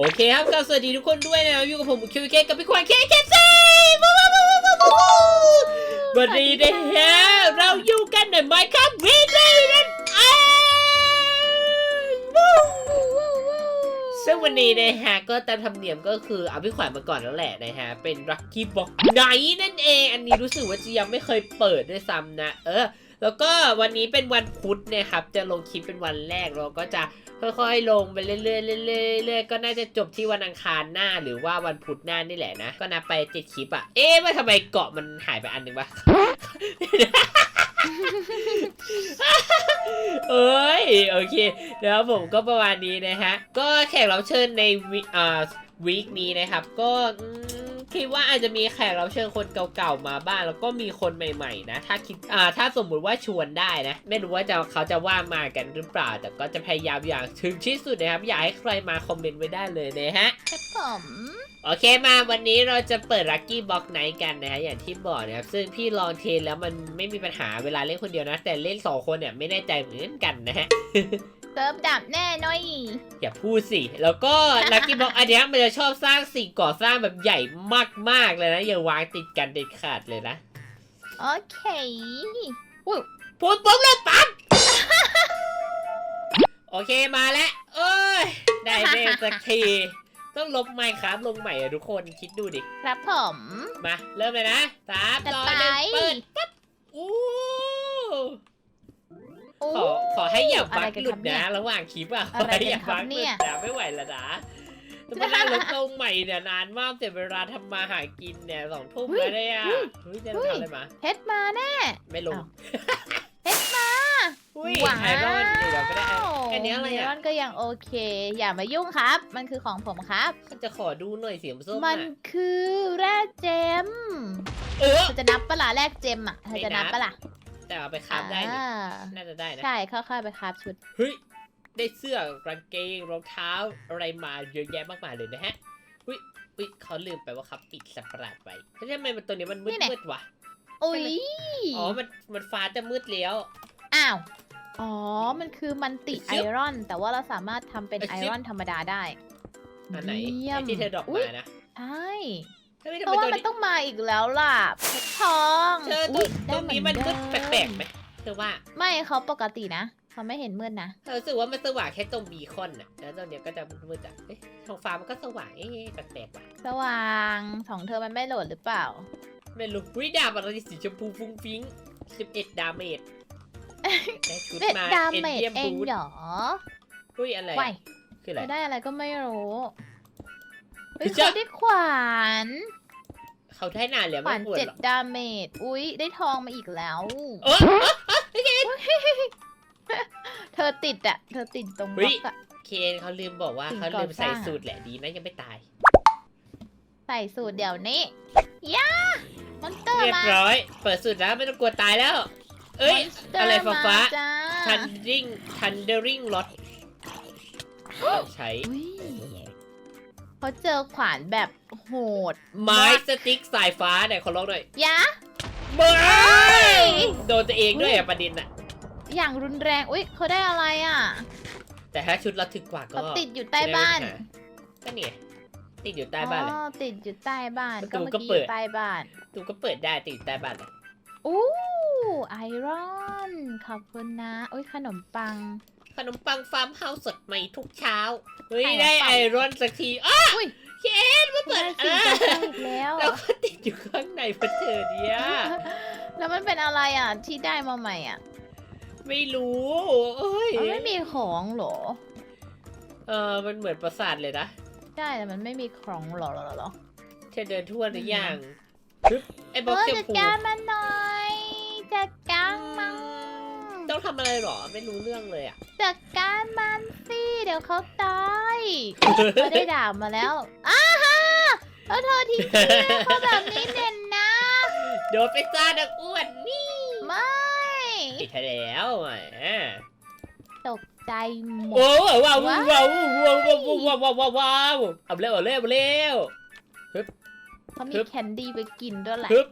โอเคครับก็สวัสดีทุกคนด้วยนะครับอยู่กับผมคิวเคกับพี่ควานเคเคซีวู้วู้วู้วู้วู้วู้วันนี้นะฮะเราอยู่กันในไมค์ครับวีดีนั่นเองซึ่งวันนี้นะฮะก็ตามธรรมเนียมก็คือเอาพี่ขวัญมาก่อนแล้วแหละนะฮะเป็น Lucky Box ไนนั่นเอง อันนี้รู้สึกว่าจะยังไม่เคยเปิดด้วยซ้ำนะ เออ แล้วก็วันนี้เป็นวันพุธนะครับ จะลงคลิปเป็นวันแรกเราก็จะค่อยๆ ลงไปเรื่อยๆเรื่อยๆเรื่อยๆก็น่าจะจบที่วันอังคารหน้าหรือว่าวันพุธหน้านี่แหละนะ ก็นับไปเจ็ดคลิปอะเอ๊ะว่าทำไมเกาะมันหายไปอันหนึ่งวะเอ้ยโอเคแล้วผมก็ประมาณนี้นะฮะ ก็แขกรับเชิญในวิอ่าวีคนี้นะครับ ก็ คิดว่าอาจจะมีแขกรับเชิญคนเก่าๆมาบ้างแล้วก็มีคนใหม่ๆนะ ถ้าคิดอ่าถ้าสมมุติว่าชวนได้นะ ไม่รู้ว่าจะเขาจะว่างมากันหรือเปล่า แต่ก็จะพยายามอย่างถึงที่สุดนะครับ อยากให้ใครมาคอมเมนต์ไว้ได้เลยนะฮะครับผมโอเคมาวันนี้เราจะเปิด Lucky Box Night กันนะฮะอย่างที่บอกนะครับ ซึ่งพี่ลองเทสแล้วมันไม่มีปัญหาเวลาเล่นคนเดียวนะ แต่เล่น 2 คนเนี่ยไม่แน่ใจเหมือนกันนะฮะ เติมดับแน่น้อย อย่าพูดสิ แล้วก็ Lucky Box อันเนี้ยมันจะชอบสร้างสิ่งก่อสร้างแบบใหญ่มากๆเลยนะ อย่าวางติดกันเด็ดขาดเลยนะ โอเคพูดปุ๊บเลยปั๊บ โอเคมาแล้วเอ้ย ได้เมลสักที ต้องลบไมค์ครับลงใหม่อะทุกคนคิดดูดิ ครับผมมา เริ่มเลยนะสามจัดสองไปหนึ่งเปิดปั๊บอู้ โอ้ ขอขอให้อย่าบัอะไรกกันหลุครัดบเนี่นะยระหว่างคลิปอะขอะอไรให้กันอย่าครับบักหลุเนี่ดยนะไม่ไหวแล้วนะจะมานั่งรถตรงใหม่เนี่ยนานมากเสียเวลาทำมาหากินเนี่ยสองทุ่มแล้วเนี่ยเฮ้ยเฮ้ยจะทำอะไรมาเพชรมาแน่ ไม่ลงอ้าวเพชรมาอุ้ยว้าวไอรอนเดี๋ยวเราก็ได้อันนี้อะไรไอรอะอนก็ยังโอเค อย่ามายุ่งครับ มันคือของผมครับจะขอดูหน่อยเสียงส้มมัอะนคือแร่เจม เออเธอจะนับปะล่ะแรกเจมอะเธอจะนับปะล่ะ แต่เอาไปคราฟได้นี่อ่าน่าจะได้นะ ใช่ค่อยๆไปคราฟชุด เฮ้ย ได้เสื้อกางเกงรองเท้าอะไรมาเยอะแยะมากมายเลยนะฮะอุ้ยอุ้ยเขาลืมไปว่าเขาปิดสัตว์ประหลาดไว้แล้วทำไมมันตัวนี้มันมืนี่ดไง มืดวะ อุ้ยอ๋อ มัน มันฟ้าจะมืดแล้ว อ้าว อ๋อ มันคือมันติเชี่ไอยรอน แต่ว่าเราสามารถทำเป็นเอ้ยไอเชี่ย รอนธรรมดาได้อันไหนเยี่ยไอ้มที่เธอดรอกอุ๊ยมานะใช่เฮ้ยเพทำไมราะว่าตัวมันนี้ต้องมาอีกแล้วล่ะ เพชร ทองเธอตัวอุ๊ยตรงนี้มันได้มืดเหแอนปลเดิกๆไหมเธอว่าไม่เขาปกตินะเขาไม่เห็นมืดนะเธอรู้สึกว่ามันสว่างแค่ตรงบีคอนน่ะแล้วตรงเนี้ยก็จะมืดๆอะเอ๊ะท้องฟ้ามันก็สว่างเอ๊ะแปลกๆว่ะสว่างของเธอมันไม่โหลดหรือเปล่า ไม่รู้วิดาบอะไรสีชมพูฟุ้งฟิ้ง11 ดาเมจได้ชุดเด็ดมาดาเมจเอ็นเอเยี่ยมงบูทเหรออุ้ยอะไรไหวอะคืออะไรจะได้อะไรก็ไม่รู้เฮ้ยจ๊ะเขาได้ขวาน เขาได้นานแล้วขไม่วานควรเจ็ดหรอกดาเมจ อุ๊ย ได้ทองมาอีกแล้ว เออ เธอติดอะเธอติดตรงเฮ้บล็ย อกอะ เคนเขาลืมบอกว่าสิ่งเขาลืมก่อสใส่ร้างสูตรแหละดีนะยังไม่ตาย ใส่สูตรเดี๋ยวนี้ย่ามอนสเตอร์เรียบมาร้อย เปิดสูตรแล้วไม่ต้องกลัวตายแล้ว เอ้ย มนสเตอร์อะไรฟ้าฟ้ามจ้าทันริงทันเดอริงรถใช้อุ๊ย เขาเจอขวานแบบโหดไม้สติ๊กสายฟ้าเนี่ยขอลองหน่อยยะ เบ้ยโดนตัวเองด้วยอะประเด็นอะอย่างรุนแรง อุ๊ยเขาได้อะไรอะแต่ถ้าชุดเราถึกกว่าก็เขาติดอยู่ใต้บ้านก็เนี่ยติดอยู่ใต้บ้านเลย อ๋อ ติดอยู่ใต้บ้านประตูก็เมื่อก็กี้เปิอดยู่ใต้บ้าน ตูก็เปิดได้ติดอยู่ใต้บ้านเลยอู้ไอรอน ขอบคุณนะ อุ้ยขนมปัง ขนมปังฟาร์มเฮาส์สดใหม่ทุกเช้าเฮ้ยไข่ได้เปล่าไอรอนสักทีอ้าอุ้ยเคนมาเปิได้ดสิ่งอะก่อสร้างอีกแล้ว แล้วก็ติดอยู่ข้างในพันเธอเนี่ย แล้วมันเป็นอะไรอะที่ได้มาใหม่อะไม่รู้เอ้ย มันไม่มีของเหรอ เออมันเหมือนประสาทเลยนะใช่แต่มันไม่มีของเหรอเหรอเหรอเธอเดินทั่วหรือยังฮึบไอ้บล็อกเออเซมจัดพูการมันหน่อย จัดการมัน ต้องทำอะไรหรอ ไม่รู้เรื่องเลยอะ จัดการมันสิเดี๋ยวเขาตายเขาได้ด่ามาแล้วอ้าฮะแล้วเธอทิ้งพี่ให้เขาแบบนี้เด่นนะ โดนไปซ่าดักอ้วนนี่ไม่ติดแล้วแหมตกใจหมโอ้ดว้าวว้าวว้าว้าววว้าวว้าวว้าวว้าวว้าวเอาเร็วเอาเร็วเอาเร็วเขามีฮึบแคนดี้ไปกินด้วยแหละฮึบ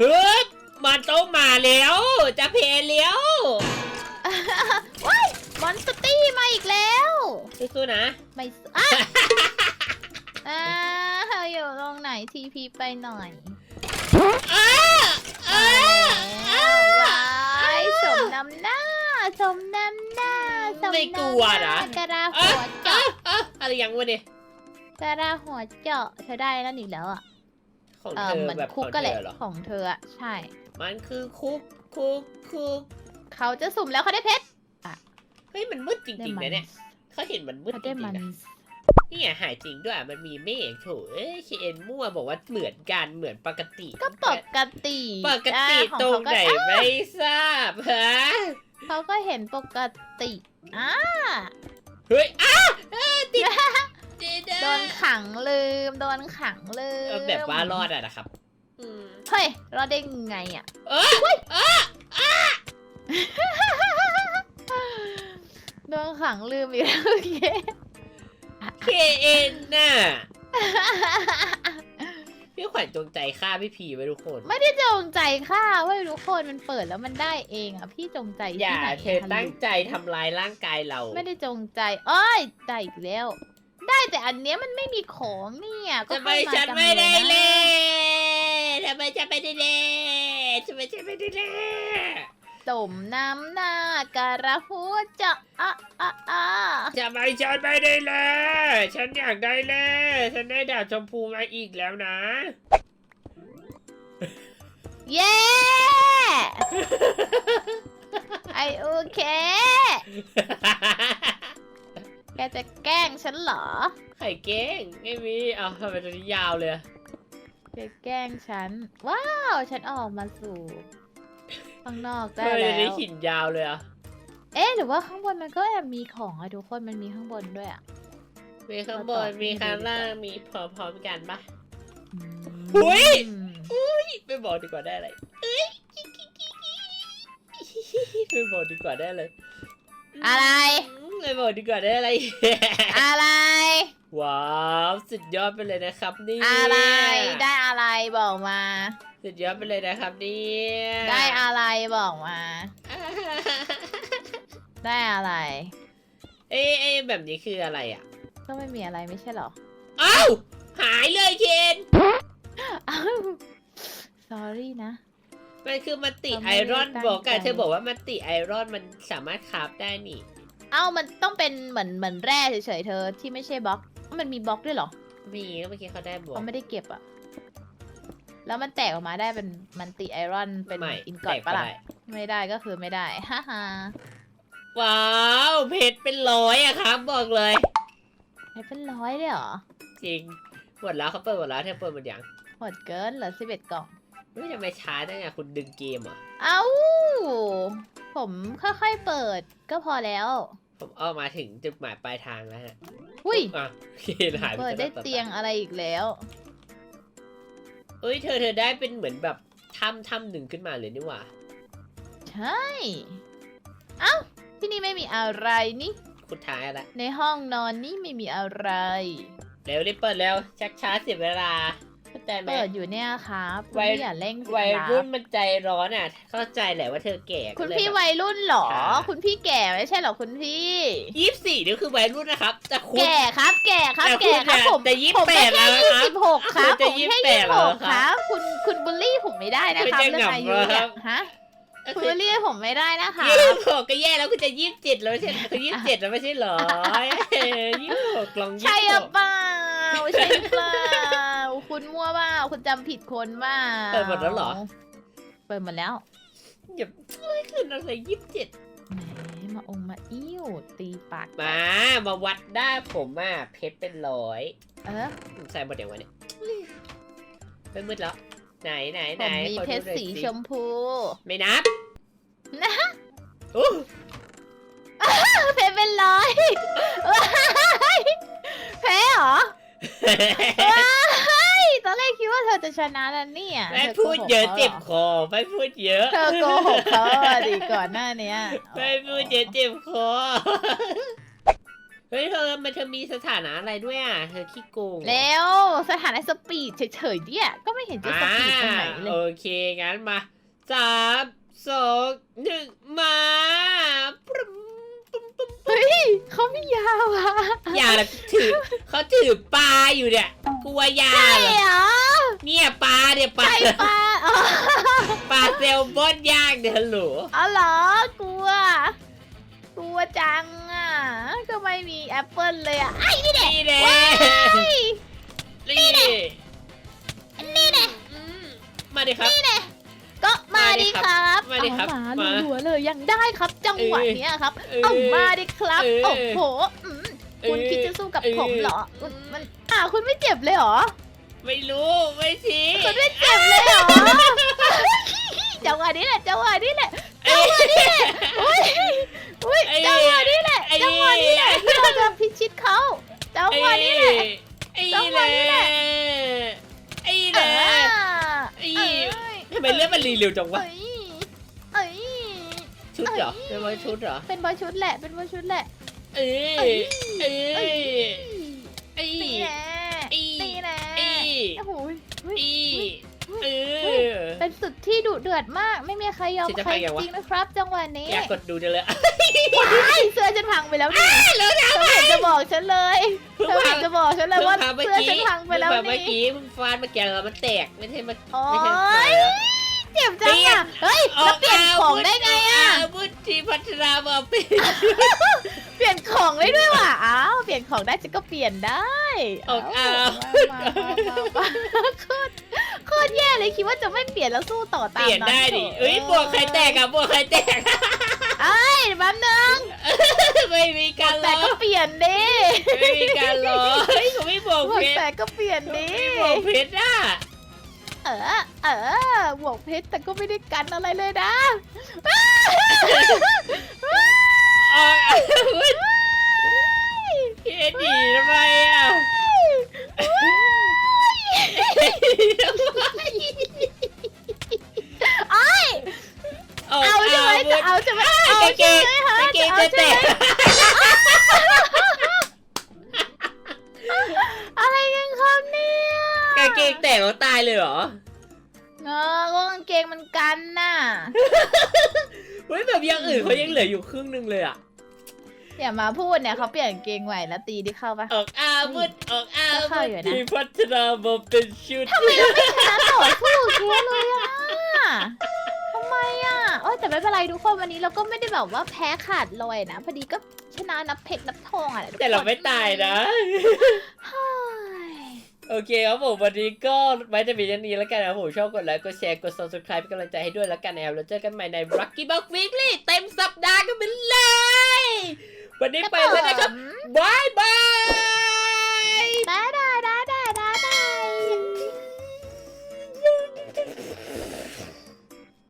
ฮึบ มันต้องมาแล้ว จะเพลแล้วมอนสตี้มาอีกแล้วสู้ๆนะ ไม่สอะ อ่าเธออยู่ตรงไหนทีพีไปหน่อยอ้าอ้าแล้วว้ายสมน้ำหน้า สมน้ำหน้าสมไม่กลัวนะ กระดาอ้าหัวอ้าเจาะอ้าอะไรยังวะเนี่ยกระดาหัวเจาะเธอได้แล้วอีกแล้วอะของเอเธออเหมือนแบบขคุอกงก็เธแหละอเหรอของเธออะใช่ มันคือคุกคุกคุกเขาจะสุ่มแล้วเขาได้เพชรเฮ้ยมันมืดจได้ริงๆมันะเนี่ยเขาเห็นมันมืดเขาจได้ริมังนๆนะนี่ไงหายจริงด้วยมันมีเมฆโถเอ้ยเคนมั่วบอกว่าเหมือนกันเหมือนปกติ ก็ปกติปกติอ่าของตรงเขาก็ไหนไม่ทราบฮะเขาก็เห็นปกติอ่าเฮ้ยอ้าอ้าติดติดอะโดนขังลืมโดนขังลืมเออแบบว่ารอดอะนะครับอืม เฮ้ยรอดได้ไงอะ เอ้ยเอ้ยโดนขังลืมอีกแล้วโอเคเคเอ็นน่ะ พี่ขวัญจงใจฆ่าพี่พีไว้ทุกคน ไม่ได้จงใจฆ่าเว้ยทุกคนมันเปิดแล้วมันได้เองอะ พี่จงใจอที่ย่าไหนเธออะตั้งใจทำลายร่างกายเรา ไม่ได้จงใจเอ้ยได้อีกแล้ว ได้แต่อันเนี้ยมันไม่มีของเนี่ยก็ทำไมให้าฉันจังไม่ได้นะ เล่น ทำไมฉันไม่ได้เล่นทำไมฉันไม่ได้เล่นสมน้ำหน้าการะหัวจะอะอะอะทำไมฉันไม่ได้เล่นฉันอยากได้เล่นฉันได้ดาบชมพูมาอีกแล้วนะ เย้ ไอโอเค แกจะแกล้งฉันเหรอ ไข่เก้งไม่มีเอาทำไมตัวนี้ยาวเลยอะ แกแกล้งฉัน ว้าว ฉันออกมาสู่ ข้างนอกได้ทำไมแล้ตัวนี้วหินยาวเลยอะเอ๊ะหรือว่าข้างบนมันก็แอบมีของอะทุกคนมันมีข้างบนด้วยอะ มีข้างบน มีข้างล่าง มีพร้อมๆกันปะอืมอุ๊ย ไม่บอกดีกว่าได้อะไรเอ้ยไม่บอกดีกว่าได้เลยอะไร ไม่บอกดีกว่าได้อะไร อะไร ว้าวสุดยอดไปเลยนะครับนี่อะไรได้อะไรบอกมา สุดยอดไปเลยนะครับนี่ได้อะไรบอกมา ได้อะไร เอ้ยเอ้ยแบบนี้คืออะไรอะ ก็ไม่มีอะไรไม่ใช่เหรออ้าวหายเลยเคนอ้าว sorry นะมันคือมันติเราไม่ไอรอนได้ตั้งบอกกันใจเธอบอกว่ามันติไอรอนมันสามารถคราฟได้นี่ เอ้ามันต้องเป็นเหมือนเหมือนแร่เฉยๆเธอที่ไม่ใช่บล็อก มันมีบล็อกด้วยเหรอมีเมื่อกี้เขาได้บอกเขาไม่ได้เก็บอะแล้วมันแตกออกมาได้เป็นมันติไอรอนเป็นไม่อินกอตแตปะล่ะได้ ไม่ได้ก็คือไม่ได้ฮ่าฮ่าว้าวเพชรเป็นร้อยอะครับ บอกเลย ให้เป็นร้อยเลยเหรอจริงหมดแล้วเขาเปิดหมดแล้วเธอเปิดหมดยังหมดเกินเหลือสิบเอ็ดกล่องเฮ้ยทำไมช้าจังอะคุณดึงเกมเหรอ เอ้า ผมค่อยๆเปิดก็พอแล้ว ผมเอามาถึงจุดหมายปลายทางแล้วฮะอุ้ยอะเกมหายไปเปิดได้เตียงอะไรอีกแล้ว เอ้ยเธอเธอได้เป็นเหมือนแบบถ้ำถ้ำหนึ่งขึ้นมาเลยนี่หว่า ใช่ เอ้า ที่นี่ไม่มีอะไรนี่ คุณท้ายอะไรในห้องนอนนี่ไม่มีอะไร เร็วรีบเปิดแล้วชักช้าเสียเวลาเข้า ใจไหมเปิดอยู่เนี่ยครับคุณวัยพี่อย่าเร่งสิวัยครุ่รันบมันใจร้อนอะ เข้าใจแหละว่าเธอแก่คุณก็เลยพี่แบบวัยรุ่นเหรอค่ะคุณพี่แก่ไม่ใช่เหรอคุณพี่ ยี่สิบสี่นี่คือวัยรุ่นนะครับ แต่คุณ แก่ครับ แก่ครับ แต่คุณแก่ครับเนี่ยผมแต่ยี่สิผบมแปก็ดแล้แค่วนะยี่ครับสิบหกครับคุณจะผมแค่28ยี่สิบแล้หวกคครับรับคุณคุณบูลลี่ผมไม่ได้นะครับคุณจะเรื่องอายุหงับเหรอคเนี่รัยบ ฮะก็คุณคือบูลลี่ผมไม่ได้นะคะ ยี่สิบหกก็แย่แล้วคุณจะยี่สิบเจ็ดแล้วไม่ใช่คือยี่สิบเจ็ดแล้วไม่ใช่เหรอยี่สิบหกลองยี่ใช่สิบหหรือกเปล่าใช่หรือเปล่า คุณมั่วเปล่าคุณจำผิดคนเปล่าเปิดหมดแล้วเหรอ เปิดหมดแล้วอย่าไม่ขึ้นอะไรยี่สิบเจ็ดแหมมาองค์มาอิ่วตีปากมา มาวัดได้ผมอะเพชรเป็นร้อยเออผมใส่หมดอย่างวะเนี่ยไม่มืดแล้ว ไหนไหนผไหนมมีขอเพดูชรหน่อยสีชมพูไม่นับนะโอ้เพชรเป็นร้อยว้ายแพ้เหรอว้ายต อนแรกคิดว่าเธอจะชนะแล้วเนี่ยไม่ธอพูดเยอะโกหกขาหรเจ็บคอไม่พูดเยอะเธอโกหกเขาอะดิก่อนหน้าเนี้ยไม่พูดเยอะเจ็บคอเฮ้ยเธอมันเธอมีสถานะอะไรด้วยอะเธอขี้โกงเหรอ แล้วสถานะสปีดเฉยๆเนี่ยก็ไม่เห็นจะสปีดตรงไหนเลโอย เค งั้นมาสามสองหนึ่งมาปรึ้มเฮ้ยเขาเขาไม่ยาวอะอย่าละถือเขาถือปลาอยู่เนี่ยกลัวยาใช่เหรอเหรอเนี่ยปลาเนี่ยปลาใช่ปะอ๋อปลาเซลมอนย่างเนี่ยฮัลโหลอ๋อเหรอกลัว กลัวจังอะก็ไม่มีแอปเปิลเลยอะไอ้นี่เด็กนี่แน่ว้ายนี่แน่นี่เด็กอืมมาดิครับ นี่เด็กก็มาดิครับมาดิครับเอามามาหัวๆเลยยังได้ครับ จังหวะเออเนี้ยครับ เออเอามาดิครับเออโอ้โหอืมคุณเออคิดจะสู้กับเออผมเหรอคุณมันอ่าคุณไม่เจ็บเลยเหรอ ไม่รู้ไม่ชี้คุณไม่เจ็บเลยเหรอ จังหวะนี้แหละ จังหวะนี้แหละเอ้ยอุ้ยอุ้ยไอ้จังหวะนี้แหละไอ้จังหวะนี้แหละที่เราจะพิชิตเขา จังหวะนี้แหละ ไอ้จังหวะนี้แหละ ไอ้เอแหละอไอ้เอ้ยทำไมเลือดมันรีเร็วจังวะ เอ้ยเอ้ยชุดเหร อเอ้เป็นยวันชุดเหรอ เป็นบอลชุดแหละ เป็นบอลชุดแหละ เอ้ยเอ้ยเอ้เอ้ยยไอ้นี่แหละไอ้นี่แหละไอ้โอ้โหเฮ้ยไอ้เออเป็นศึกที่ดุเดือดมาก ไม่มีใครยอมฉันจะใครไปไงวะจริงๆนะครับ จังหวะนี้อยากกดดูจังเลยว้ายเสื้อฉันพังไปแล้วนี่เธอไม่เห็นจะบอกฉันเลยเพิ่งเธอไม่พัเห็งนจะบอกฉันเลยว่าเพิ่งพังเมื่อเสื้อกี้ฉันพังไปแล้วเพิ่งพังเมื่อนี่กี้เพิ่งฟาดเมื่อกี้แล้วมันแตกไม่ใช่มันโอ๊ไม่ใช่ย เจ็บจังอะ เฮ้ย แล้วเปลี่ยนของได้ไงอะอาวุธที่พัฒนามาเป็นเปลี่ยนของได้ด้วยว่ะ อ้าว เปลี่ยนของได้ฉันก็เปลี่ยนได้ออกเอ้าอามามามามาโคตรโคตรแย่เลยคิดว่าจะไม่เปลี่ยนแล้วสู้ต่อเปตามลี่ยนได้ดิโถ่เอ้ยบวกใครแตกอะบวกใครแตกเอ้ยแป๊บนึงไม่มีการแต่ล้อก็เปลี่ยนดิไม่มีการล้อเฮ้ยผมไม่บอกบวกเพชรแต่ก็เปลี่ยนดิไม่บอกเพชรอะ เออ เออบวกเพชรแต่ก็ไม่ได้กันอะไรเลยนะออกอาวุธเพชรดีทำไมอะออกเอาใช่ไหมอาจะเอาใช่ไหมเอากางเกใช่ไหมคะกางเกงเอาจะแตใช่ไหมางเกงแตกแล้วตายเลยเหรอ เออก็กางเกงมันกันน่ะเฮ้ยแบบอยังอื่นเขายังเหลืออยู่ครึ่งหนึงเลยอะอย่ามาพูดเนี่ยเขาเปลี่ยนกางเกงใหม่แล้วตีที่เข้าปะ ออกอาวุธออกอาก็วุเข้าธอยู่นะ ที่พัฒนามาเป็นชุด ทำไมเราไม่ชนะต่อสู้เคสเลยอะทำไมอะโอ้ยแต่ไม่เป็นไรทุกคนวันนี้เราก็ไม่ได้แบบว่าแพ้ขาดลอยนะ พอดีก็ชนะนับเพชรนับทองอะทุกคนแต่เราไม่ตายนะเฮ้ย โอเคครับผมวันนี้ก็ไว้จะมีอย่างนี้แล้วกันนะครับผมชอบกดไลค์กดแชร์กด subscribe เป็นกำลังใจให้ด้วยแล้วกันนะครับแล้วเจอกันใหม่ใน Rocky Box Weekly เต็มสัปดาห์กันไปเลย วันนี้ไปแล้วนะครับบายบาย